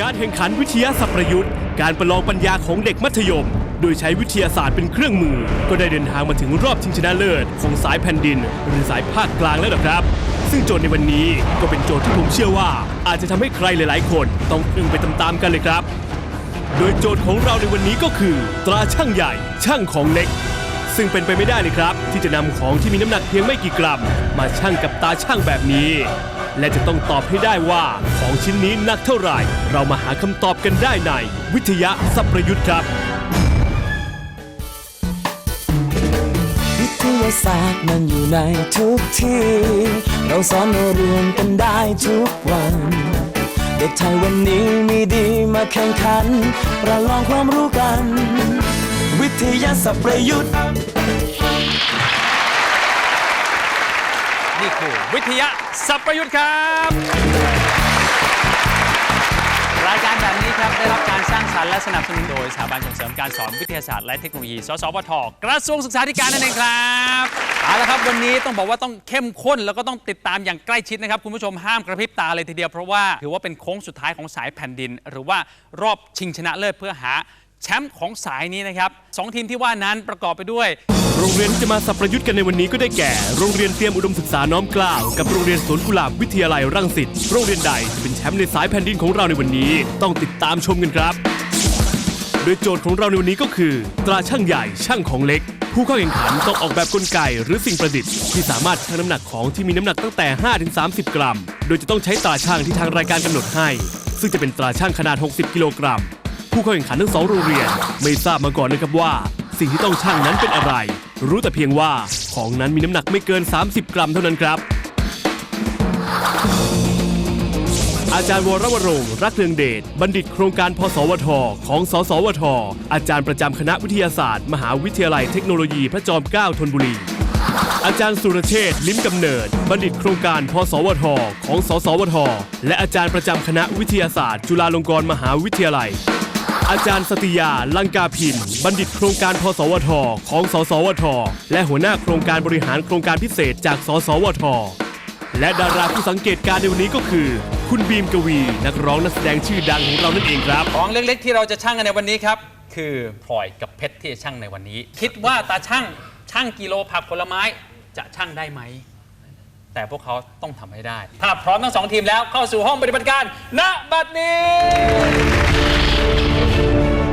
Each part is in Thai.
การแข่งขันวิทยาศาสตร์ประยุทธ์ การประลองปัญญาของเด็กมัธยม โดยใช้วิทยาศาสตร์เป็นเครื่องมือ ก็ได้เดินทางมาถึงรอบชิงชนะเลิศของสายแผ่นดิน หรือสายภาคกลางแล้วนะครับ ซึ่งโจทย์ในวันนี้ก็เป็นโจทย์ที่ผมเชื่อว่า อาจจะทำให้ใครหลาย ๆ คนต้องอึ้งไปตามๆกันเลยครับ โดยโจทย์ของเราในวันนี้ก็คือ ตราช่างใหญ่ ช่างของเล็ก ซึ่งเป็นไปไม่ได้เลยครับ ที่จะนำของที่มีน้ำหนักเพียงไม่กี่กรัม มาชั่งกับตาช่างแบบนี้ และจะต้องตอบให้ได้ว่าของชิ้นนี้หนักเท่าไหร่ เรามาหาคำตอบกันได้ใน วิทยาสัพประยุทธ์ครับ วิทยาศาสตร์มันอยู่ในทุกที่ เราสอนเราเรียนกันได้ทุกวัน เด็กไทยวันนี้มีดีมาแข่งขันประลองความรู้กัน วิทยาศาสตร์ประยุทธ์ นี่คือ วิทยาสัพประยุทธ์ครับ รายการแบบนี้ครับ ได้รับการสร้างสรรค์และสนับสนุนโดยสถาบันส่งเสริมการสอนวิทยาศาสตร์และเทคโนโลยี สสวท กระทรวงศึกษาธิการนั่นเองครับเอาละครับวันนี้ต้องบอกว่าต้องเข้มข้นแล้วก็ต้องติดตามอย่างใกล้ชิดนะครับ คุณผู้ชมห้ามกระพริบตาเลยทีเดียวเพราะว่าถือว่าเป็นโค้งสุดท้ายของสายแผ่นดิน หรือว่ารอบชิงชนะเลิศเพื่อหา แชมป์ของสายนี้นะครับสองทีมที่ว่านั้นประกอบไปด้วย โรงเรียนที่จะมาสับประยุทธ์กันในวันนี้ก็ได้แก่ โรงเรียนเตรียมอุดมศึกษาน้อมเกล้าวกับโรงเรียนสวนกุหลาบวิทยาลัยรังสิตโรงเรียนใดจะเป็นแชมป์ในสายแผ่นดินของเราในวันนี้ ต้องติดตามชมกันครับ โดยโจทย์ของเราในวันนี้ก็คือ ตราช่างใหญ่ช่างของเล็ก ผู้เข้าแข่งขันต้องออกแบบกลไกหรือสิ่งประดิษฐ์ที่สามารถชั่งน้ำหนักของที่มีน้ำหนักตั้งแต่ 5-30 กรัม โดยจะต้องใช้ตราช่างที่ทางรายการกำหนดให้ ซึ่งจะเป็นตราช่างขนาด 60 กิโลกรัม ผู้เข้าแข่งขันทั้งสองโรงเรียน ไม่ทราบมาก่อนนะครับว่า สิ่งที่ต้องชั่งนั้นเป็นอะไร รู้แต่เพียงว่าของนั้นมีน้ำหนักไม่เกิน 30 กรัมเท่านั้นครับ อาจารย์วรวรงค์รักเรืองเดชบัณฑิตโครงการพสวท ของสสวท อาจารย์ประจำคณะวิทยาศาสตร์ มหาวิทยาลัยเทคโนโลยีพระจอมเกล้าธนบุรี อาจารย์สุรเชษฐ์ลิ้มกำเนิด บัณฑิตโครงการพสวท ของสสวท และอาจารย์ประจำคณะวิทยาศาสตร์ จุฬาลงกรณ์มหาวิทยาลัย อาจารย์สติยา ลังกาพิน บัณฑิตโครงการพสวท ของ สสวท และหัวหน้าโครงการบริหารโครงการพิเศษจาก สสวท และดาราผู้สังเกตการณ์ในวันนี้ก็คือ คุณบีมกวี นักร้องนักแสดงชื่อดังของเรานั่นเองครับ ของเล็กๆ ที่เราจะชั่งกันในวันนี้ครับ คือพลอยกับเพชรที่จะชั่งในวันนี้ คิดว่าตาช่างช่างกิโลผักผลไม้จะชั่งได้ไหม แต่พวกเขาต้องทำให้ได้ ถ้าพร้อมทั้งสองทีมแล้วเข้าสู่ห้องปฏิบัติการณบัดนี้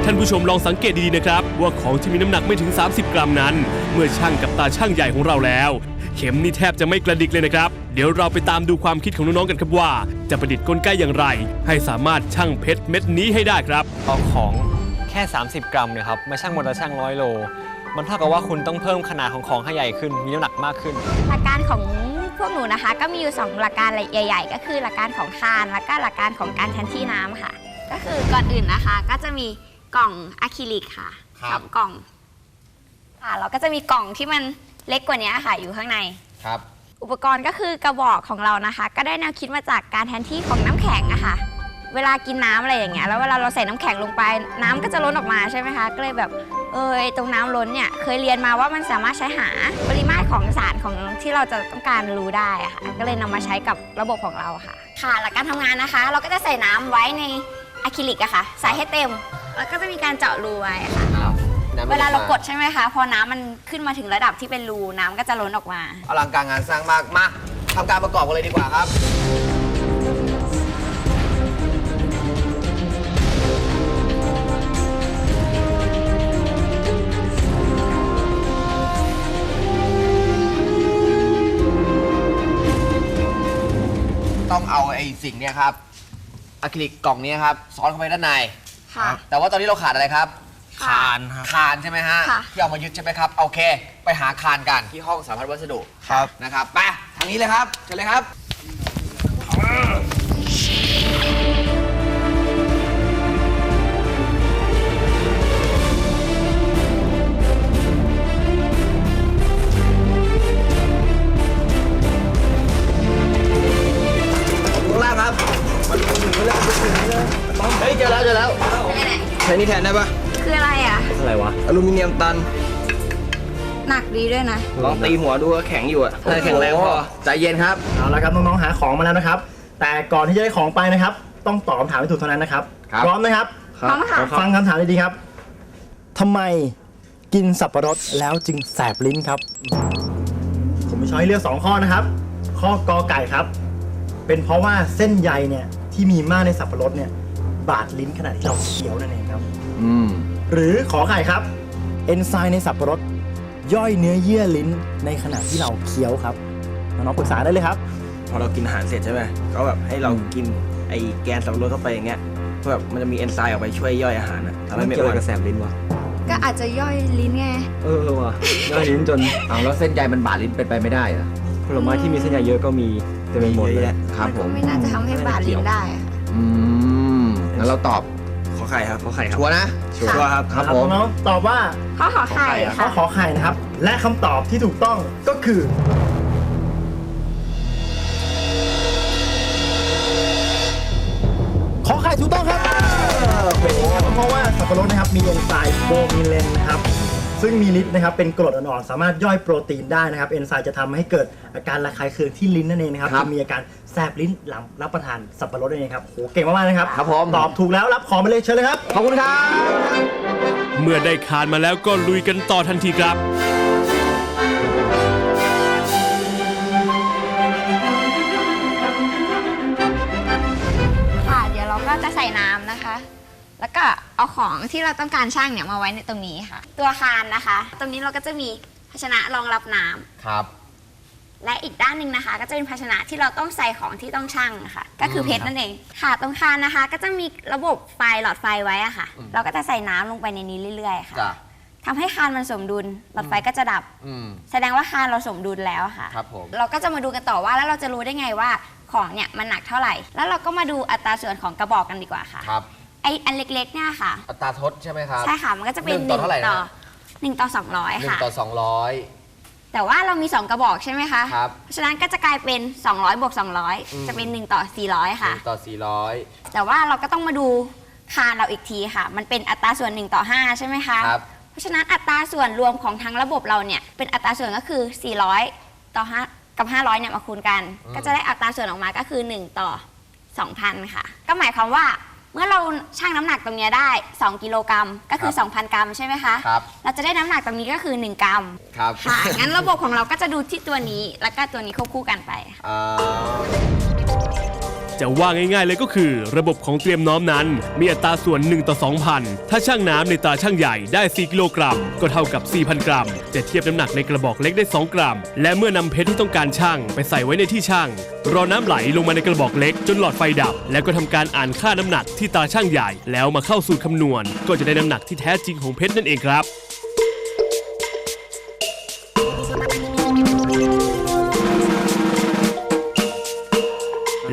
ท่านผู้ชมลองสังเกตดีๆนะครับ ว่าของที่มีน้ำหนักไม่ถึง 30 กรัมนั้น เมื่อช่างกับตาช่างใหญ่ของเราแล้ว เข็มนี่แทบจะไม่กระดิกเลยนะครับ เดี๋ยวเราไปตามดูความคิดของน้องๆกันครับว่า จะประดิษฐ์กลไกอย่างไร ให้สามารถช่างเพชรเม็ดนี้ให้ได้ครับเอาของแค่ 30 กรัมเนี่ยครับมาชั่งบนตะชั่งร้อยโล มันเท่ากับว่าคุณต้องเพิ่มขนาดของของให้ใหญ่ขึ้นมีน้ำหนักมากขึ้นหลักการของพ วกหนูนะคะ ก็มีอยู่ 2 หลักการใหญ่ ๆ ก็คือหลักการของคานและก็หลักการของการแทนที่น้ำค่ะ ก็คือก่อนอื่นนะคะ ก็จะมีกล่องอะคริลิกค่ะสองกล่องค่ะแล้วก็จะมีกล่องที่มันเล็กกว่านี้ค่ะ อยู่ข้างในครับ อุปกรณ์ก็คือกระบอกของเรานะคะ ก็ได้แนวคิดมาจากการแทนที่ของน้ำแข็งอะค่ะเวลากินน้ำอะไรอย่างเงี้ยแล้วเวลาเราใส่น้ำแข็งลงไปน้ำก็จะล้นออกมาใช่ไหมคะก็เลยแบบ เออไอ้ตรงน้ำล้นเนี่ยเคยเรียนมาว่ามันสามารถใช้หาปริมาตรของสารของที่เราจะต้องการรู้ได้อะค่ะ ก็เลยนำมาใช้กับระบบของเราค่ะ ค่ะหลักการทำงานนะคะ เราก็จะใส่น้ำไว้ในอะคริลิกอะค่ะ ใส่ให้เต็ม แล้วก็จะมีการเจาะรูไว้ค่ะน้ำเวลาเรากดใช่ไหมคะ พอน้ำมันขึ้นมาถึงระดับที่เป็นรูน้ำก็จะล้นออกมาอลังการงานสร้างมากมาทำการประกอบกันเลยดีกว่าครับ เนี้ยครับอะคริลิกกล่องเนี้ยครับซ้อนเข้าไปด้านใน ค่ะ แต่ว่าตอนนี้เราขาดอะไรครับ คานครับ คานใช่ไหมฮะค่ะ ที่เอามายึดใช่ไหมครับโอเค ไปหาคานกันที่ห้องสาพันวัสดุครับ นะครับไปทางนี้เลยครับเชิญเลยครับ ช้นี่แทนได้ปะๆคืออะไรอะ อะไรวะ อลูมิเนียมตัน หนักดีด้วยนะ ลองตีหัวดูว่าแข็งอยู่อะแข็งแรงพอ ใจเย็นครับ เอาละครับน้องๆหาของมาแล้วนะครับ แต่ก่อนที่จะได้ของไปนะครับ ต้องตอบคำถามให้ถูกเท่านั้นนะครับ ครับพร้อมนะครับ พร้อมค่ะ ฟังคำถามดีๆครับทำไมกินสับปะรดแล้วจึงแสบลิ้นครับ ผมมีช้อยให้เลือกสองข้อนะครับ ข้อกอไก่ครับ เป็นเพราะว่าเส้นใยเนี่ยที่มีมากในสับปะรดเนี่ย บาดลิ้นขณะที่เราเคี้ยวนั่นเองครับ อืม หรือขอไข่ครับ เอนไซม์ในสับปะรดย่อยเนื้อเยื่อลิ้นในขณะที่เราเคี้ยวครับน้องๆปรึกษาได้เลยครับ พอเรากินอาหารเสร็จใช่ไหมก็แบบให้เรากินไอ้แกนสับปะรดเข้าไปอย่างเงี้ยเพื่อแบบมันจะมีเอนไซม์ออกไปช่วยย่อยอาหารนะทำให้ไม่เกี่ยวอ้วนกับแสบลิ้นวะก็อาจจะย่อยลิ้นไง เออว่ะย่อยลิ้นจนเอาแล้วเส้นใยมันบาดลิ้นเป็นไปไม่ได้เหรอผลไม้ที่มีเส้นใยเยอะก็มีเต็มไปหมดเลยครับมันผก็มไม่น่าจะทำให้บาดลิ้นได้อะอืม งั้นเราตอบขอไข่ครับขอไข่ครับชัวร์นะชัวร์ครับครับผมน้องๆตอบว่าข้อขอไข่ข้อค่ะขอไข่นะครับ และคำตอบที่ถูกต้องก็คือขอไข่ถูกต้องครับเป็นอย่างนี้ครับเพราะว่าสับปะรดนะครับมีเอนไซม์โบมิเลนนะครับซึ่งมีฤทธิ์นะครับเป็นกรดอ่อนๆสามารถย่อยโปรตีนได้นะครับเอนไซม์จะทำให้เกิดอาการระคายเคืองที่ลิ้นนั่นเองนะครับครับจะมีอาการ แสบลิ้นหลังรับประทานสับปะรดนั่นเองครับโหเก่งมากๆนะครับครับผม ตอบถูกแล้วรับของไปเลยเชิญเลยครับ ขอบคุณครับ เมื่อได้คานมาแล้วก็ลุยกันต่อทันทีครับ ค่ะเดี๋ยวเราก็จะใส่น้ำนะคะ แล้วก็เอาของที่เราต้องการช่างเนี่ยมาไว้ในตรงนี้ค่ะ ตัวคานนะคะ ตรงนี้เราก็จะมีภาชนะรองรับน้ำครับ และอีกด้านหนึ่งนะคะ ก็จะเป็นภาชนะที่เราต้องใส่ของที่ต้องชั่งค่ะ ก็คือเพชรนั่นเองค่ะตรงคานนะคะ ก็จะมีระบบไฟหลอดไฟไว้อะค่ะ เราก็จะใส่น้ำลงไปในนี้เรื่อย ๆ ค่ะจ้ะทำให้คานมันสมดุลหลอดไฟก็จะดับ อืม แสดงว่าคานเราสมดุลแล้วค่ะ ครับผม เราก็จะมาดูกันต่อว่าแล้วเราจะรู้ได้ไงว่าของเนี่ยมันหนักเท่าไหร่ แล้วเราก็มาดูอัตราส่วนของกระบอกกันดีกว่าค่ะ ครับ ไออันเล็กๆเนี่ยค่ะ อัตราทดใช่ไหมครับ ใช่ค่ะมันก็จะเป็นหนึ่งต่อเท่าไหร่นะ หนึ่งต่อสองร้อยหนึ่งค่ะ ต่อสองร้อย แต่ว่าเรามี 2 กระบอกใช่ไหมคะครับ เพราะฉะนั้นก็จะกลายเป็น 200บวกอืม200 จะเป็น 1 ต่อ 400หค่ะนึ่งต่อสี่ร้อยแต่ว่าเราก็ต้องมาดูคานเราอีกทีค่ะ มันเป็นอัตราส่วน 1 ต่อ 5 ใช่ไหมคะครับเพราะฉะนั้นอัตราส่วนรวมของทั้งระบบเราเนี่ยเป็นอัตราส่วนก็คือ 400 ต่อ 5 กับ 500 เนี่ยมาคูณกัน ก็จะได้อัตราส่วนออกมาก็คือ 1 ต่อ 2,000 ค่ะ ก็หมายความว่า เมื่อเราชั่งน้ำหนักตรงเนี้ยได้ 2 กิโลกรัมก็คือ 2,000 กรัมใช่ไหมคะ ครับ เราจะได้น้ำหนักตรงนี้ก็คือ 1 กรัมครับค่ะ งั้นระบบของเราก็จะดูที่ตัวนี้แล้วก็ตัวนี้ควบคู่กันไปค่ะ อ่า จะว่าง่ายๆเลยก็คือ ระบบของเตรียมน้อมนั้น มีอัตราส่วน 1 ต่อ 2,000 ถ้าช่างน้ำในตาช่างใหญ่ได้ 4 กิโลกรัม ก็เท่ากับ 4,000 กรัม จะเทียบน้ำหนักในกระบอกเล็กได้ 2 กรัม และเมื่อนำเพชรที่ต้องการช่างไปใส่ไว้ในที่ช่าง รอน้ำไหลลงมาในกระบอกเล็กจนหลอดไฟดับ แล้วก็ทำการอ่านค่าน้ำหนักที่ตาช่างใหญ่ แล้วมาเข้าสูตรคำนวณ ก็จะได้น้ำหนักที่แท้จริงของเพชรนั่นเองครับ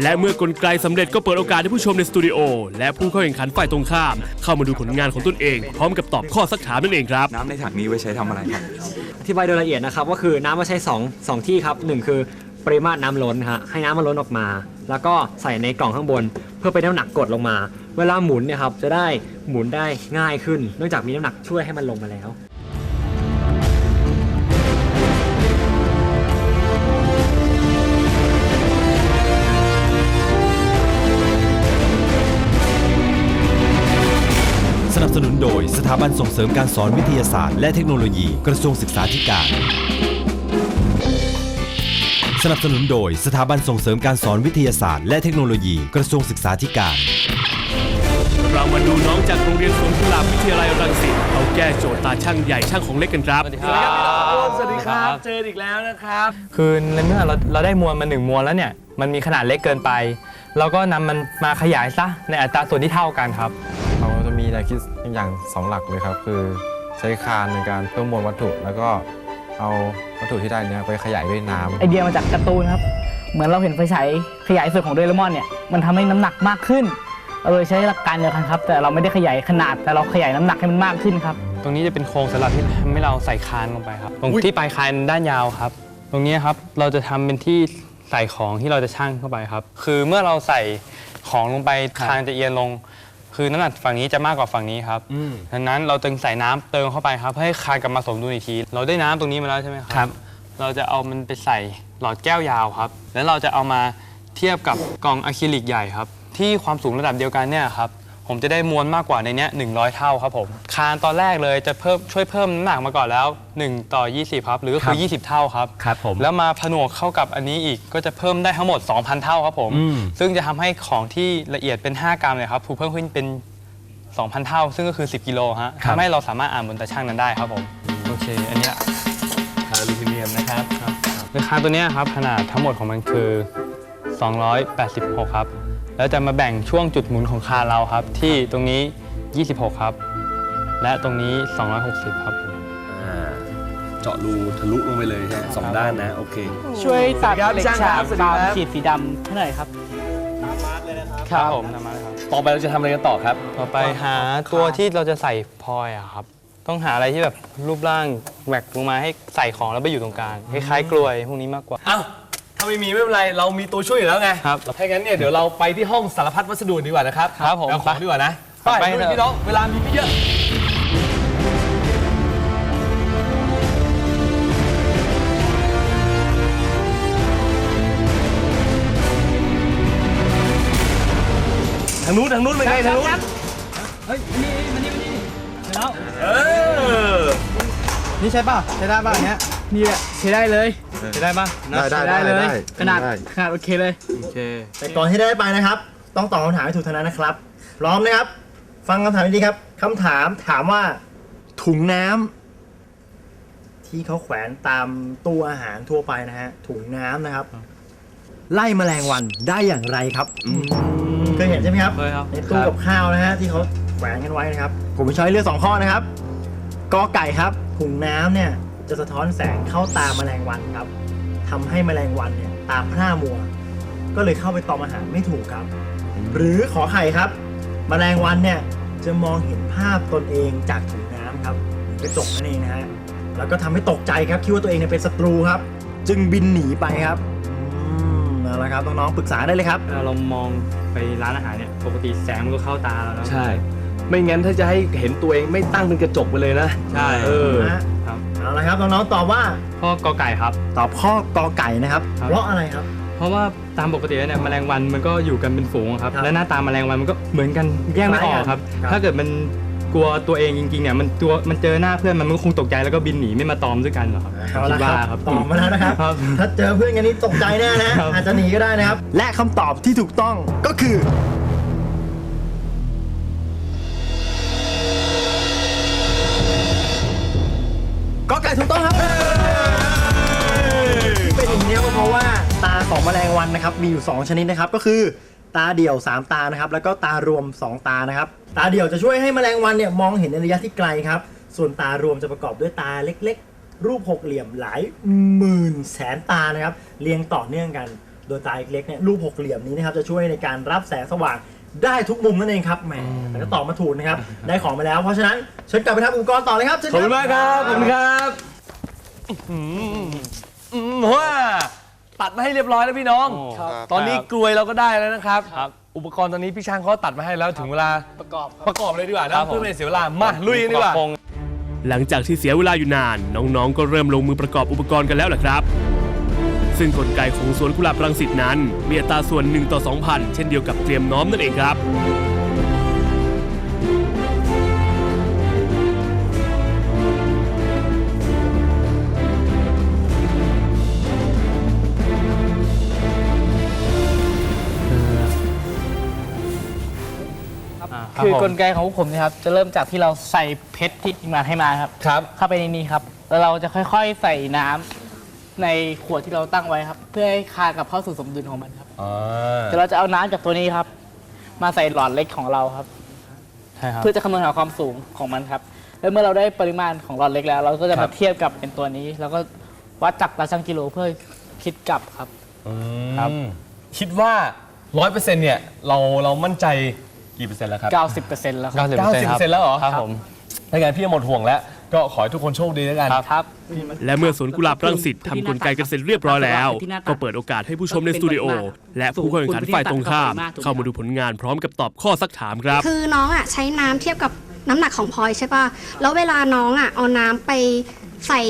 และเมื่อกลไกสำเร็จก็เปิดโอกาสให้ผู้ชมในสตูดิโอและผู้เข้าแข่งขันฝ่ายตรงข้าม เข้ามาดูผลงานของตนเอง พร้อมกับตอบข้อสักถามนั่นเองครับ น้ำในถังนี้ไว้ใช้ทำอะไรครับอธิบายโดยละเอียดนะครับก็คือน้ำมาใช้สองที่ครับหนึ่งคือปริมาตรน้ำล้นฮะให้น้ำมันล้นออกมา แล้วก็ใส่ในกล่องข้างบน เพื่อเป็นน้ำหนักกดลงมา เวลาหมุนเนี่ยครับจะได้หมุนได้ง่ายขึ้น เนื่องจากมีน้ำหนักช่วยให้มันลงมาแล้ว นับสนุนโดยสถาบันส่งเสริมการสอนวิทยาศาสตร์และเทคโนโลยีกระทรวงศึกษาธิการ สนับสนุนโดยสถาบันส่งเสริมการสอนวิทยาศาสตร์และเทคโนโลยีกระทรวงศึกษาธิการ เรามาดูน้องจากโรงเรียนสวนกุหลาบวิทยาลัยรังสิตเขาแก้โจทย์ตาช่างใหญ่ช่างของเล็กกันครับ สวัสดีครับสวัสดีครับเจออีกแล้วนะครับ คือในเมื่อเราเราได้มวลมาหนึ่งมวลแล้วเนี่ยมันมีขนาดเล็กเกินไป เราก็นำมันมาขยายซะในอัตราส่วนที่เท่ากันครับเราจะมี แนวคิดอย่างสองหลักเลยครับ คือใช้คานในการเพิ่มมวลวัตถุ แล้วก็เอาวัตถุที่ได้เนี้ไปขยายด้วยน้ำไอเดียมาจากการ์ตูนครับ เหมือนเราเห็นไฟฉายขยายส่วนของโดเรมอนเนี่ยมันทำให้น้ำหนักมากขึ้นเราเลยใช้หลักการเดียวกันครับ แต่เราไม่ได้ขยายขนาดแต่เราขยายน้ำหนักให้มันมากขึ้นครับ ตรงนี้จะเป็นโครงสำหรับที่ทำให้เราใส่คานลงไปครับ ตรงที่ปลายคานด้านยาวครับ ตรงนี้ครับเราจะทำเป็นที่ใส่ของที่เราจะชั่งเข้าไปครับ คือเมื่อเราใส่ของลงไปคานจะเอียงลง คือน้ำหนักฝั่งนี้จะมากกว่าฝั่งนี้ครับดังนั้นเราจึงใส่น้ำเติมเข้าไปครับเพื่อให้คานกลับมาสมดุลอีกที เราได้น้ำตรงนี้มาแล้วใช่ไหมครับเราจะเอามันไปใส่หลอดแก้วยาวครับ แล้วเราจะเอามาเทียบกับกล่องอะคริลิกใหญ่ครับ ที่ความสูงระดับเดียวกันเนี่ยครับ ผมจะได้มวลมากกว่าในเนี้ย100 เท่าครับผม คานตอนแรกเลยจะเพิ่มช่วยเพิ่มน้ำหนักมาก่อนแล้ว 1 ต่อ 20 ครับ หรือก็คือ20 เท่าครับ ครับผม แล้วมาผนวกเข้ากับอันนี้อีกก็จะเพิ่มได้ทั้งหมด 2,000 เท่าครับผม อืม ซึ่งจะทำให้ของที่ละเอียดเป็น 5 กรัมเนี่ยครับถูกเพิ่มขึ้นเป็น 2,000 เท่า ซึ่งก็คือ 10 กิโลฮะทำให้เราสามารถอ่านบนตาช่างนั้นได้ครับผม โอเค อันเนี้ยอลูมิเนียมนะครับราคาตัวเนี้ยครับขนาดทั้งหมดของมันคือ 286 ครับ แล้วจะมาแบ่งช่วงจุดหมุนของคานเราครับ ที่ตรงนี้ 26 ครับ และตรงนี้ 260 ครับ อ่าเจาะรูทะลุลงไปเลยใช่ไหมสองด้านนะโอเค ช่วยตัดสวัสเหดีล็ครักบฉากสวัสดีตามครับขีดสีดำให้หน่อยครับ ครับผมนำมาเลยครับ ต่อไปเราจะทำอะไรกันต่อครับ ต่อไปหาตัวที่เราจะใส่พลอยอะครับ ต้องหาอะไรที่แบบรูปร่างแหวกลงมาให้ใส่ของแล้วไปอยู่ตรงกลางคล้ายๆกลวยพวกนี้มากกว่า เอ้า ถ้าไม่มีไม่เป็นไรเรามีตัวช่วยอยู่แล้วไงครับถ้างั้นเนี่ยเดี๋ยวเราไปที่ห้องสารพัดวัสดุดีกว่านะครับครับผมเอาของดีกว่านะไปไปลุยเถอะพี่น้องเวลามีไม่เยอะทางนู้นทางนู้นเป็นไงทางนู้นเฮ้ยนี่มันนี่มันนี่แล้วเออนี่ใช่ป่ะใช้ได้ป่ะเนี้ยนี่แหละใช้ได้เลย ใช้ได้ปะได้ได้ใช้ได้เลยได้ขนาดได้ขนาดโอเคเลย โอเค แต่ก่อนที่ได้ไปนะครับ ต้องตอบคำถามให้ถูกเท่านั้นนะครับ พร้อมนะครับ ฟังคำถามดีๆครับคำถามถามว่า ถุงน้ำที่เขาแขวนตามตู้อาหารทั่วไปนะฮะ ถุงน้ำนะครับ ไล่แมลงวันได้อย่างไรครับเคยเห็นใช่ไหมครับเคยครับในตู้กับข้าวนะฮะที่เขาแขวนกันไว้นะครับ ผมมีช้อยเลือกสองข้อนะครับกอไก่ครับถุงน้ำเนี่ย จะสะท้อนแสงเข้าตาแมลงวันครับทำให้แมลงวันเนี่ยตาพร่ามัว ก็เลยเข้าไปตอมอาหารไม่ถูกครับ หรือขอไข่ครับ แมลงวันเนี่ยจะมองเห็นภาพตนเองจากถุงน้ำครับกระจกนั่นเองนะฮะแล้วก็ทำให้ตกใจครับคิดว่าตัวเองเนี่ยเป็นศัตรูครับ จึงบินหนีไปครับอืมเอาละครับน้องๆปรึกษาได้เลยครับเวลาเรามองไปร้านอาหารเนี่ยปกติแสงมันก็เข้าตาเราแล้วใช่ ไม่งั้นถ้าจะให้เห็นตัวเองไม่ตั้งเป็นกระจกไปเลยนะ ใช่เออนะฮะครับ เอาละครับน้องๆตอบว่าข้อกอไก่ครับ ตอบข้อกอไก่นะครับ ครับ เพราะอะไรครับ เพราะว่าตามปกติแล้วเนี่ยแมลงวันมันก็อยู่กันเป็นฝูงครับครับและหน้าตาแมลงวันมันก็เหมือนกันแยกไม่ออกครับครับถ้าเกิดมันกลัวตัวเองจริงๆเนี่ยมันตัวมันเจอหน้าเพื่อนมันก็คงตกใจแล้วก็บินหนีไม่มาตอมด้วยกันหรอกครับเอาคิละดคว่ารับครับ ตอบมาแล้วนะครับ ครับถ้าเจอเพื่อนกันนี้ตกใจแน่นะครับ อาจจะหนีก็ได้นะครับ และคำตอบที่ถูกต้องก็คือ ก็ไก่ถูกต้องครับที่เป็นอย่างนี้ก็เพราะว่าตาของแมลงวันนะครับมีอยู่ 2 ชนิดนะครับก็คือตาเดี่ยว 3 ตานะครับแล้วก็ตารวม 2 ตานะครับ ตาเดี่ยวจะช่วยให้แมลงวันเนี่ยมองเห็นในระยะที่ไกลครับส่วนตารวมจะประกอบด้วยตาเล็กๆ รูปหกเหลี่ยมหลายหมื่นแสนตานะครับเรียงต่อเนื่องกัน โดยตาเล็กๆเนี่ยรูปหกเหลี่ยมนี้นะครับจะช่วยในการรับแสงสว่าง ได้ทุกมุมนั่นเองครับแหมแต่ก็ตอบมาถูกนะครับ ได้ของไปแล้ว เพราะฉะนั้นเชิญกลับไปทำอุปกรณ์ต่อเลยครับเชิญขอบคุณมากครับขอบคุณครับอืมอืมว้าตัดมาให้เรียบร้อยแล้วพี่น้องโอ้ครับตอนนี้กลวยเราก็ได้แล้วนะครับครับ อุปกรณ์ตอนนี้พี่ช่างเขาตัดมาให้แล้วถึงเวลาประกอบประกอบเลยดีกว่าครันะบผมเพื่อไม่ให้เสียเวลามาลุยกันดีกว่าโครงหลังจากที่เสียเวลาอยู่นาน น้องๆ ก็เริ่มลงมือประกอบอุปกรณ์กันแล้วล่ะครับ ซึ่งกลไกของสวนกุหลาบรังสิตนั้น มีอัตราส่วน1ต่อ2,000 เช่นเดียวกับเตรียมน้อมนั่นเองครับอ่าคือรับผมกลไกของพวกผมเนะครับจะเริ่มจากที่เราใส่เพชรที่ทีมงานให้มาครับครับ เข้าไปในนี้ครับ แล้วเราจะค่อยๆใส่น้ำ ในขวดที่เราตั้งไว้ครับ เพื่อให้คานกลับเข้าสู่สมดุลของมันครับอ่าเดี๋ยวเราจะเอาน้ำจากตัวนี้ครับ มาใส่หลอดเล็กของเราครับ ใช่ครับ เพื่อจะคำนวณหาความสูงของมันครับ แล้วเมื่อเราได้ปริมาณของหลอดเล็กแล้ว เราก็จะครัมาบ เทียบกับเป็นตัวนี้ แล้วก็วัดจักรตาชั่งกิโลเพื่อคิดกลับครับ ครับคิดว่าร้อยเปอร์เซ็นต์เนี่ยเราเรามั่นใจกี่เปอร์เซ็นต์แล้วครับ 90%แล้วครับ 90% 90%แล้วเหรอ ครับผม ถ้างั้นพี่หมดห่วงแล้ว ก็ขอให้ทุกคนโชคดีแล้วกันครับ และเมื่อสวนกุหลาบรังสิตทำกลไกกันเสร็จเรียบร้อยแล้ว ก็เปิดโอกาสให้ผู้ชมในสตูดิโอ และผู้เข้าแข่งขันฝ่ายตรงข้าม เข้ามาดูผลงานพร้อมกับตอบข้อสักถามครับ คือน้องอะใช้น้ำเทียบกับน้ำหนักของพลอยใช่ป่ะ แล้วเวลาน้องอะเอาน้ำไปใส่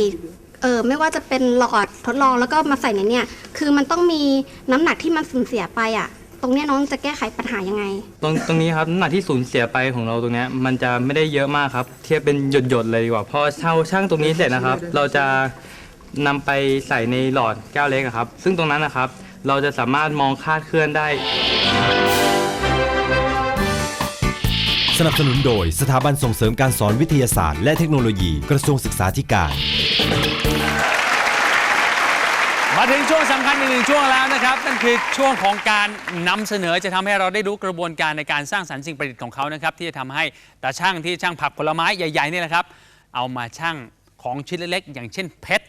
เออไม่ว่าจะเป็นหลอดทดลองแล้วก็มาใส่ในเนี่ยคือมันต้องมีน้ำหนักที่มันสูญเสียไปอะ ตรงเนี้ยน้องจะแก้ไขปัญหายังไง ตรงตรงนี้ครับน้ำหนักที่สูญเสียไปของเราตรงเนี้ยมันจะไม่ได้เยอะมากครับ เทียบเป็นหยดๆเลยดีกว่าพอเช่าช่างตรงนี้เสร็จนะครับ เราจะนำไปใส่ในหลอดแก้วเล็กอะครับ ซึ่งตรงนั้นนะครับ เราจะสามารถมองคาดเคลื่อนได้ สนับสนุนโดยสถาบันส่งเสริมการสอนวิทยาศาสตร์และเทคโนโลยีกระทรวงศึกษาธิการมา ถึงช่วงสำคัญอีกหนึ่งช่วงแล้วนะครับนั่นคือช่วงของการนำเสนอจะทำให้เราได้รู้กระบวนการในการสร้างสรรค์สิ่งประดิษฐ์ของเขานะครับที่จะทำให้ตาช่างที่ช่างผักผลไม้ใหญ่ๆนี่แหละครับ เอามาช่างของชิ้นเล็กๆอย่างเช่นเพชร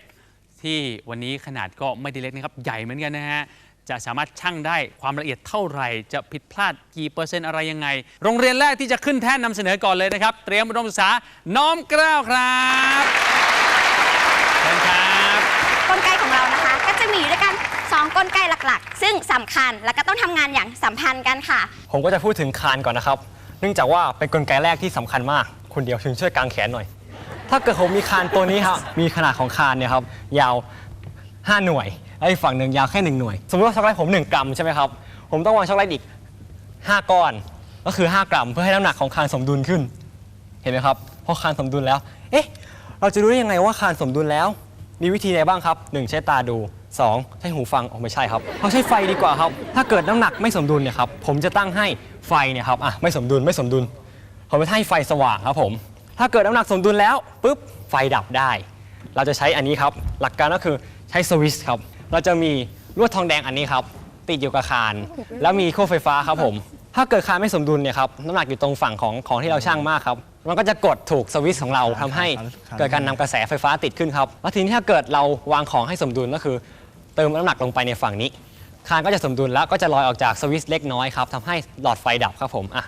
ที่วันนี้ขนาดก็ไม่ได้เล็กนะครับ ใหญ่เหมือนกันนะฮะ จะสามารถช่างได้ความละเอียดเท่าไหร่ จะผิดพลาดกี่เปอร์เซ็นต์อะไรยังไง โรงเรียนแรกที่จะขึ้นแท่นนำเสนอก่อนเลยนะครับ เตรียมอุดมศึกษาน้อมเกล้าวครับเชิญครับ กลไกของเรานะคะ ก็จะมีอยู่ด้วยกัน 2 กลไกหลักๆ ซึ่งสำคัญแล้วก็ต้องทำงานอย่างสัมพันธ์กันค่ะ ผมก็จะพูดถึงคานก่อนนะครับ เนื่องจากว่าเป็นกลไกแรกที่สำคัญมาก คุณเดียวถึงช่วยกางแขนหน่อย ถ้าเกิดผมมีคานตัวนี้ครับมีขนาดของคานเนี่ยครับยาว 5 หน่วยไอ้ฝั่งหนึ่งยาวแค่1หน่วย สมมติว่าช็อกโกแลตผม 1 กรัมใช่ไหมครับผมต้องวางช็อกโกแลตอีก 5 ก้อน ก็คือ 5 กรัม เพื่อให้น้ำหนักของคานสมดุลขึ้น เห็นไหมครับพอคานสมดุลแล้ว เอ๊ะ เราจะรู้ได้ยังไงว่าคานสมดุลแล้ว มีวิธีไหนบ้างครับ 1 ใช้ตาดู 2 ใช้หูฟังอ๋อไม่ใช่ครับเราใช้ไฟดีกว่าครับ ถ้าเกิดน้ำหนักไม่สมดุลเนี่ยครับผมจะตั้งให้ไฟเนี่ยครับอะไม่สมดุลไม่สมดุลผมจะให้ไฟสว่างครับผม ถ้าเกิดน้ำหนักสมดุลแล้วปุ๊บไฟดับได้ เราจะใช้อันนี้ครับ หลักการก็คือใช้สวิตช์ครับ เราจะมีลวดทองแดงอันนี้ครับ ติดอยู่กับคาน แล้วมีขั้วไฟฟ้าครับผม ถ้าเกิดคานไม่สมดุลเนี่ยครับน้ำหนักอยู่ตรงฝั่งของของที่เราช่างมากครับ มันก็จะกดถูกสวิตช์ของเราทำให้เกิดการนำกระแสไฟฟ้าติดขึ้นครับ แล้วทีนี้ถ้าเกิดเราวางของให้สมดุลก็คือ เติมน้ำหนักลงไปในฝั่งนี้ คานก็จะสมดุลแล้วก็จะลอยออกจากสวิตช์เล็กน้อยครับทำให้หลอดไฟดับครับผมอะ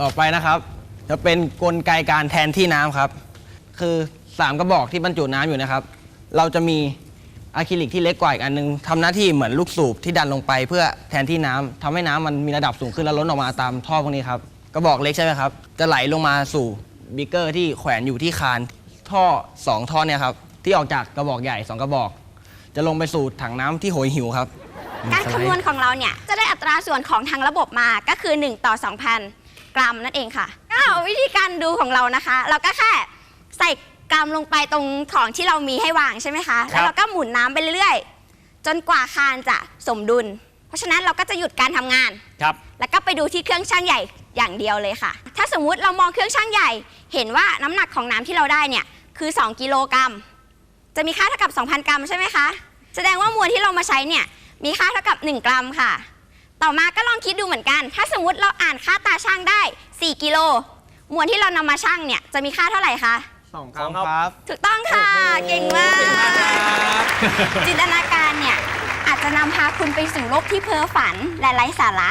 ต่อไปนะครับ จะเป็นกลไกการแทนที่น้ำครับ คือ 3 กระบอกที่บรรจุน้ำอยู่นะครับ เราจะมีอะคริลิกที่เล็กกว่าอีกอันนึงทำหน้าที่เหมือนลูกสูบที่ดันลงไป เพื่อแทนที่น้ำทำให้น้ำมันมีระดับสูงขึ้นแล้วล้นออกมาตามท่อพวกนี้ครับกระบอกเล็กใช่ไหมครับ จะไหลลงมาสู่บิ๊กเกอร์ที่แขวนอยู่ที่คานท่อ2ท่อเนี่ยครับที่ออกจากกระบอกใหญ่2กระบอก จะลงไปสู่ถังน้ำที่โหยหิวครับการคำนวณของเราเนี่ย จะได้อัตราส่วนของทางระบบมาก็คือ 1 ต่อ 2,000 กรัมนั่นเองค่ะ ก็วิธีการดูของเรานะคะ เราก็แค่ใส่กรัมลงไปตรงของที่เรามีให้วางใช่ไหมคะ แล้วเราก็หมุนน้ำไปเรื่อยๆ จนกว่าคานจะสมดุล เพราะฉะนั้นเราก็จะหยุดการทำงาน ครับ แล้วก็ไปดูที่เครื่องชั่งใหญ่อย่างเดียวเลยค่ะ ถ้าสมมุติเรามองเครื่องชั่งใหญ่ เห็นว่าน้ำหนักของน้ำที่เราได้เนี่ยคือ 2 กิโลกรัม จะมีค่าเท่ากับ 2,000 กรัมใช่ไหมคะ แสดงว่ามวลที่เรามาใช้เนี่ยมีค่าเท่ากับ 1 กรัมค่ะ ต่อมาก็ลองคิดดูเหมือนกัน ถ้าสมมติเราอ่านค่าตาช่างได้ 4 กิโล มวลที่เรานำมาช่างเนี่ยจะมีค่าเท่าไหร่คะ2ครับ ถูกต้องค่ะ เก่งมาก จินตนาการเนี่ยอาจจะนำพาคุณไปสู่โลกที่เพ้อฝันและไร้สาระ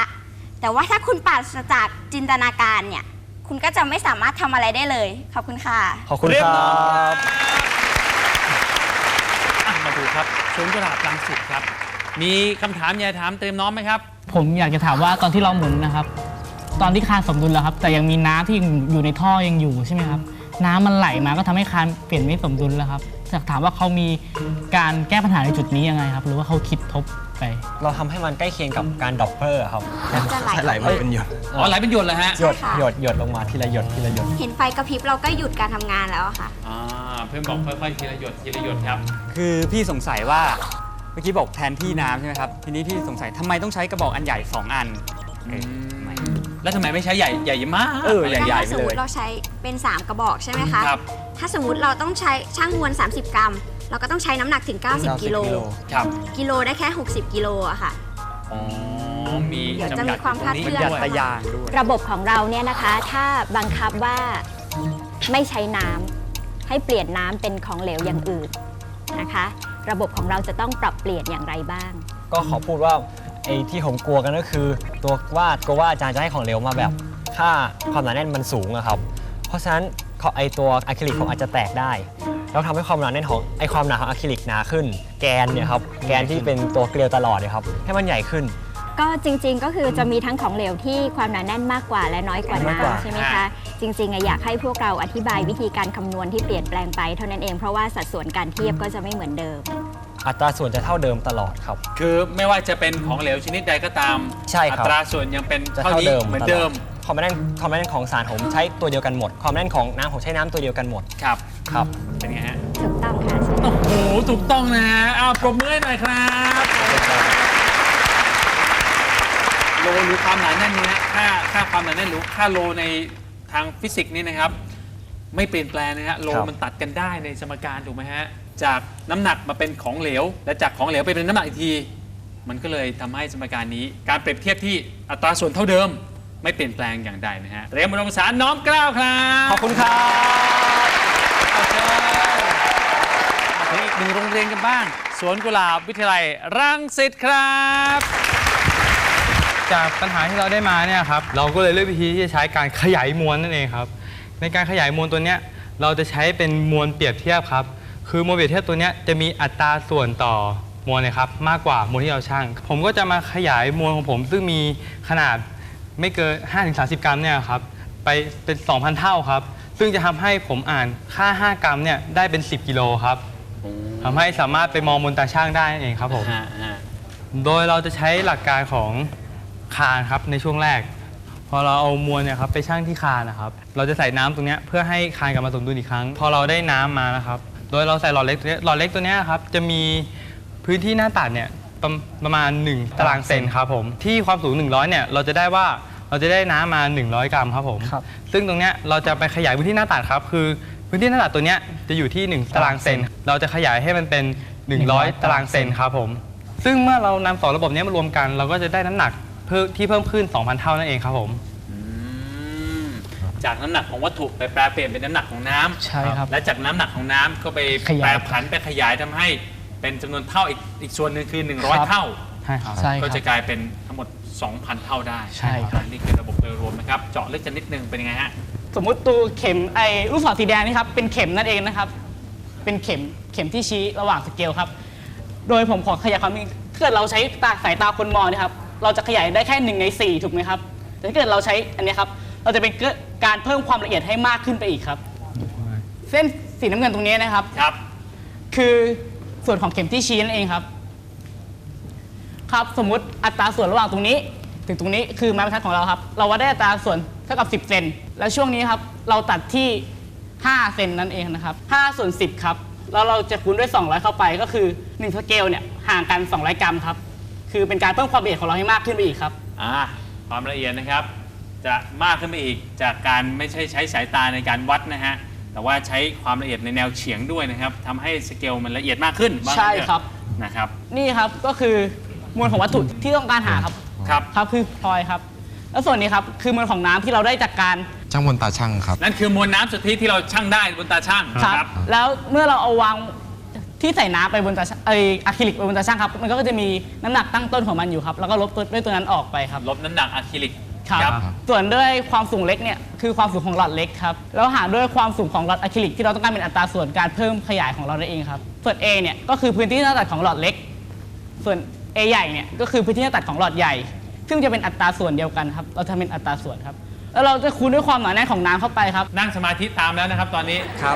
แต่ว่าถ้าคุณปราศจากจินตนาการเนี่ย คุณก็จะไม่สามารถทำอะไรได้เลย ขอบคุณค่ะ ขอบคุณเรียคบรัร้อยบอะมาดูครับ สวนกุหลาบรังสิตครับ มีคำถามอยากจะถามเติมน้องไหมครับ ผมอยากจะถามว่าตอนที่เราหมุนนะครับ ตอนที่คานสมดุลแล้วครับ แต่ยังมีน้ำที่อยู่ในท่อยังอยู่ใช่ไหมครับ น้ำมันไหลมาก็ทำให้คานเปลี่ยนไม่สมดุลแล้วครับอยากถามว่าเขามีการแก้ปัญหาในจุดนี้ยังไงครับ หรือว่าเขาคิดทบ ไป เราทำให้มันใกล้เคียงกับการดอปเปอร์ครับจะไหลไหลมาเป็นหยดอ๋อไหลเป็นหยดเลยฮะหยดใช่ค่ะ หยดหยดลงมาทีละหยดทีละหยด เห็นไฟกระพริบเราก็หยุดการทำงานแล้วอะค่ะ อ่าเพื่อนบอกค่อยๆทีละหยดทีละหยดครับ คือพี่สงสัยว่าเมื่อกี้บอกแทนที่น้ำใช่ไหมครับ ทีนี้พี่สงสัยทำไมต้องใช้กระบอกอันใหญ่ 2 อันเออทำไม แล้วทำไมไม่ใช้ใหญ่ใหญ่มากเออ ใหญ่ถ้าสมมติเราใช้เป็น 3 กระบอกใช่ไหมคะ ครับ ถ้าสมมติเราต้องใช้ช่างมวล 30 กรัม เราก็ต้องใช้น้ำหนักถึง 90 กิโล ครับกิโลได้แค่ 60 กิโลอะค่ะ อ๋อมีเดี๋ยวจะจำกัดมีความคลาดเคลื่อนตรงตะยางด้วย ระบบของเราเนี่ยนะคะ ถ้าบังคับว่าไม่ใช้น้ำให้เปลี่ยนน้ำเป็นของเหลวอย่างอื่นนะคะ ระบบของเราจะต้องปรับเปลี่ยนอย่างไรบ้าง ก็ขอพูดว่าไอ้ที่ผมกลัวกันก็คือ ตัววาดกลัวว่าอาจารย์จะให้ของเหลวมาแบบ ค่าความหนาแน่นมันสูงอะครับ เพราะฉะนั้นเขาไอตัวอะคริลิกผมอาจจะแตกได้ แล้วทำให้ความหนาแน่นของไอความหนาของอะคริลิกหนาขึ้น แกนเนี่ยครับแกนที่เป็นตัวเกลียวตลอดเนี่ยครับให้มันใหญ่ขึ้น ก็จริง ๆ ก็คือจะมีทั้งของเหลวที่ความหนาแน่นมากกว่าและน้อยกว่าน้อยกว่าน้ำใช่ไหมคะ จริงๆอะอยากให้พวกเราอธิบายวิธีการคำนวณที่เปลี่ยนแปลงไปเท่านั้นเองเพราะว่าสัดส่วนการเทียบก็จะไม่เหมือนเดิม อัตราส่วนจะเท่าเดิมตลอดครับ คือไม่ว่าจะเป็นของเหลวชนิดใดก็ตาม ใช่ครับอัตราส่วนยังเป็นจะเท่าเท่านี้เดิมเหมือนเดิมตลอ ความแน่นความแน่นของสารผมใช้ตัวเดียวกันหมด ความแน่นของน้ำผมใช้น้ำตัวเดียวกันหมดครับ ครับ เป็นไงฮะ ถูกต้องค่ะ โอ้โห ถูกต้องนะฮะอ้าวปรบมือให้หน่อยครับโลหรือความหนาแน่นนี้ฮะค่าค่าความหนาแน่นหรือค่าโลในทางฟิสิกส์นี่นะครับ ไม่เปลี่ยนแปลงนะฮะโลครับ มันตัดกันได้ในสมการถูกไหมฮะจากน้ำหนักมาเป็นของเหลว และจากของเหลวไปเป็นน้ำหนักอีกที มันก็เลยทำให้สมการนี้ การเปรียบเทียบที่อัตราส่วนเท่าเดิม ไม่เปลี่ยนแปลงอย่างใดนะฮะเตรียมอุดมสารน้อมเกล้าวครับขอบคุณครับถึงอีกหนึ่งโรงเรียนกันบ้าง สวนกุหลาบวิทยาลัยรังสิตครับ จากปัญหาที่เราได้มาเนี่ยครับเราก็เลยเลือกวิธีที่จะใช้การขยายมวลนั่นเองครับ ในการขยายมวลตัวเนี้ยเราจะใช้เป็นมวลเปรียบเทียบครับ คือมวลเปรียบเทียบตัวเนี้ยจะมีอัตราส่วนต่อมวลนะครับมากกว่ามวลที่เราชั่งผมก็จะมาขยายมวลของผมซึ่งมีขนาด ไม่เกิน5-30 กรัมเนี่ยครับไปเป็น 2,000 เท่าครับ ซึ่งจะทำให้ผมอ่านค่า 5 กรัมเนี่ยได้เป็น 10 กิโลครับทำให้สามารถไปมองบนตาช่างได้นั่นเองครับผมโดยเราจะใช้หลักการของคานครับในช่วงแรก พอเราเอามวลเนี่ยครับไปชั่งที่คานนะครับ เราจะใส่น้ำตรงเนี้ยเพื่อให้คานกลับมาสมดุลอีกครั้ง พอเราได้น้ำมานะครับ โดยเราใส่หลอดเล็กตัวเนี้ยหลอดเล็กตัวเนี้ยครับจะมีพื้นที่หน้าตัดเนี่ย ประประมาณ 1 ตารางเซนครับผมที่ความสูง 100เนี่ยเราจะได้ว่าเราจะได้น้ำมา 100 กรัมครับผมซึ่งตรงเนี้ยเราจะไปขยายพื้นที่หน้าตัดครับ คือพื้นที่หน้าตัดตัวเนี้ยจะอยู่ที่ 1 ตารางเซน เราจะขยายให้มันเป็น 100 ตารางเซนครับผม ซึ่งเมื่อเรานำสองระบบนี้มารวมกัน เราก็จะได้น้ำหนักเพิ่มที่เพิ่มขึ้น 2,000 เท่านั่นเองครับผม จากน้ำหนักของวัตถุไปแปลเปลี่ยนเป็นน้ำหนักของน้ำใช่ครับและจากน้ำหนักของน้ำก็ไปขยายแปรผันไปขยายทำให้ เป็นจำนวนเท่าอีกอีกส่วนหนึ่งคือครับ100 เท่า ใช่ครับ ใช่ครับก็จะกลายเป็นทั้งหมด 2,000 เท่าได้ใช่ครับ นี่คือระบบโดยรวมนะครับ เจาะลึกกันนิดนึงเป็นยังไงฮะ สมมุติตัวเข็มไอ้ลูกศรสีแดงนี่ครับเป็นเข็มนั่นเองนะครับ เป็นเข็มเข็มที่ชี้ระหว่างสเกลครับ โดยผมขอขยายความนิดนึงถ้าเกิดเราใช้ตาสายตาคนมองเนะครับ เราจะขยายได้แค่หนึ่งในสี่ถูกไหมครับ แต่ถ้าเกิดเราใช้อันเนี้ยครับ เราจะเป็นเกิดการเพิ่มความละเอียดให้มากขึ้นไปอีกครับ เส้นสีน้ำเงินตรงนี้นะครับ ครับ คือ ส่วนของเข็มที่ชี้นั่นเองครับ ครับสมมุติอัตราส่วนระหว่างตรงนี้ ถึงตรงนี้คือไม้บรรทัดของเราครับ เราวัดได้อัตราส่วนเท่ากับ 10เซนแล้วช่วงนี้ครับเราตัดที่ 5 เซนนั่นเองนะครับ5ส่วน10 ครับแล้วเราจะคูณด้วย 200 เข้าไปก็คือ1สเกลเนี่ยห่างกัน 200 กรัมครับคือเป็นการเพิ่มความละเอียดของเราให้มากขึ้นไปอีกครับอ่าความละเอียดนะครับ จะมากขึ้นไปอีกจากการไม่ใช่ใช้สายตาในการวัดนะฮะ แต่ว่าใช้ความละเอียดในแนวเฉียงด้วยนะครับทำให้สเกลมันละเอียดมากขึ้นว่างั้นใช่เถอะครับ นะครับ นี่ครับก็คือมวลของวัตถุที่ต้องการหาครับครับ ครับคือพลอยครับ แล้วส่วนนี้ครับคือมวลของน้ำที่เราได้จากการช่างบนตาช่างครับ นั่นคือมวลน้ำสุทธิที่เราชั่งได้บนตาช่างครับแล้วเมื่อเราเอาวางที่ใส่น้ำไปบนตาช่างไออะคริลิกไปบนตาช่างครับมันก็จะมีน้ำหนักตั้งต้นของมันอยู่ครับ แล้วก็ลบตัวด้วยตัวนั้นออกไปครับ ลบน้ำหนักอะคริลิก ครับ ส่วนด้วยความสูงเล็กเนี่ยคือความสูงของหลอดเล็กครับแล้วหารด้วยความสูงของหลอดอะคริลิกที่เราต้องการเป็นอัตราส่วนการเพิ่มขยายของเราได้เองครับ ส่วน A เนี่ยก็คือพื้นที่หน้าตัดของหลอดเล็ก ส่วน A ใหญ่เนี่ยก็คือพื้นที่หน้าตัดของหลอดใหญ่ ซึ่งจะเป็นอัตราส่วนเดียวกันครับ เราทำเป็นอัตราส่วนครับ แล้วเราจะคูณด้วยความหนาแน่นของน้ำเข้าไปครับ นั่งสมาธิตามแล้วนะครับตอนนี้ ครับ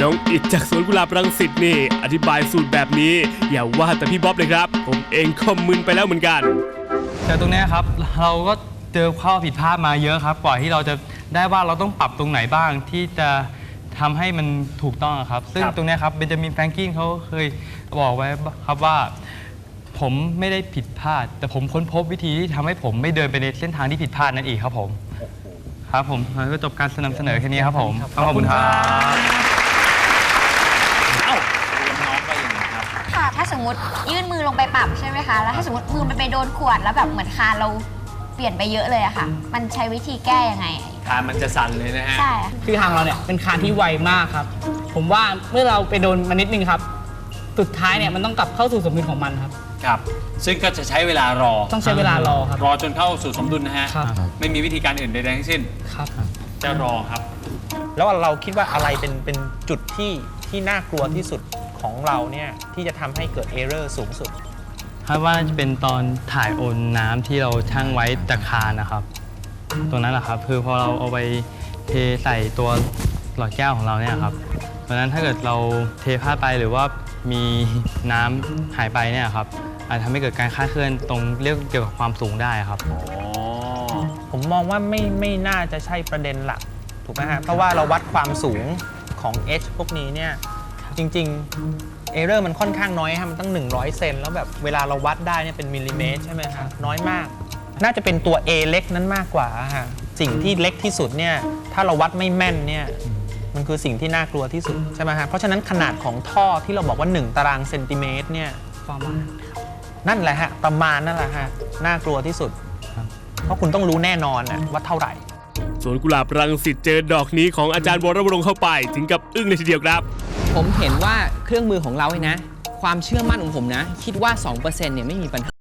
น้องอิดจากสวนกุหลาบรังสิตนี่ อธิบายสูตรแบบนี้ อย่าว่าแต่พี่บ๊อบเลยครับ ผมเองก็มึนไปแล้วเหมือนกัน แต่ตรงเนี้ยครับเราก็เจอข้อผิดพลาดมาเยอะครับกว่าที่เราจะได้ว่าเราต้องปรับตรงไหนบ้างที่จะทำให้มันถูกต้องอะครับ ซึ่งครับ ตรงเนี้ยครับเบนจามินแฟรงกินเขาเคยบอกไว้ครับว่า ผมไม่ได้ผิดพลาด แต่ผมค้นพบวิธีที่ทำให้ผมไม่เดินไปในเส้นทางที่ผิดพลาดนั่นเองครับผม ครับผมแล้วก็จบการนำเสนอแค่นี้ครับผมขอบคุณครับเอ้าเรียนน้องก็ยังไงครับ ค่ะ ถ้าส มมติยื่นมือลงไปปรับใช่ไหมคะ แล้วถ้าสมมติมือมันไปโดนขวดแล้วแบบเหมือนคานเราเปลี่ยนไปเยอะเลยอะค่ะ มันใช้วิธีแก้ยังไง คานมันจะสั่นเลยนะฮะ ใช่ค่ะคือทางเราเนี่ยเป็นคานที่ไวมากครับ ผมว่าเมื่อเราไปโดนมันนิดนึงครับ สุดท้ายเนี่ยมันต้องกลับเข้าสู่สมดุลของมันครับ ครับ ซึ่งก็จะใช้เวลารอ ต้องใช้เวลารอครับ รอจนเข้าสู่สมดุลนะฮะ ครับ ไม่มีวิธีการอื่นใดๆทั้งสิ้น ครับ จะรอครับ แล้วเราคิดว่าอะไรเป็นเป็นจุดที่ที่น่ากลัวที่สุด ของเราเนี่ยที่จะทำให้เกิดเอเรอร์สูงสุด คาดว่าจะเป็นตอนถ่ายโอนน้ำที่เราชั่งไว้จากคานนะครับ ตรงนั้นแหละครับ คือพอเราเอาไปเทใส่ตัวหลอดแก้วของเราเนี่ยครับเพราะฉะนั้นถ้าเกิดเราเทพลาดไปหรือว่ามีน้ำหายไปเนี่ยครับ อาจทำให้เกิดการคลาดเคลื่อนตรงเรื่องเกี่ยวกับความสูงได้ครับผมมองว่าไม่ไม่น่าจะใช่ประเด็นหลัก ถูกไหมฮะ เพราะว่าเราวัดความสูงของ H พวกนี้เนี่ย จริงๆเอเรอร์มันค่อนข้างน้อยฮะมันตั้ง 100 เซนแล้วแบบเวลาเราวัดได้เนี่ยเป็นมิลลิเมตรใช่ไหมฮะน้อยมาก น่าจะเป็นตัว A เล็กนั้นมากกว่าฮะสิ่งที่เล็กที่สุดเนี่ยถ้าเราวัดไม่แม่นเนี่ยมันคือสิ่งที่น่ากลัวที่สุดใช่ไหมฮะเพราะฉะนั้นขนาดของท่อที่เราบอกว่า 1 ตารางเซนติเมตรเนี่ยประมาณนั่นแหละฮะประมาณนั่นแหละฮะน่ากลัวที่สุด เพราะคุณต้องรู้แน่นอนนะว่าเท่าไหร่ สวนกุหลาบรังสิตเจอดอกนี้ของอาจารย์วรวรงค์เข้าไป ถึงกับอึ้งเลยทีเดียวครับ ผมเห็นว่าเครื่องมือของเราเนี่ยนะ ความเชื่อมั่นของผมนะ คิดว่า 2%เนี่ยไม่มีปัญหา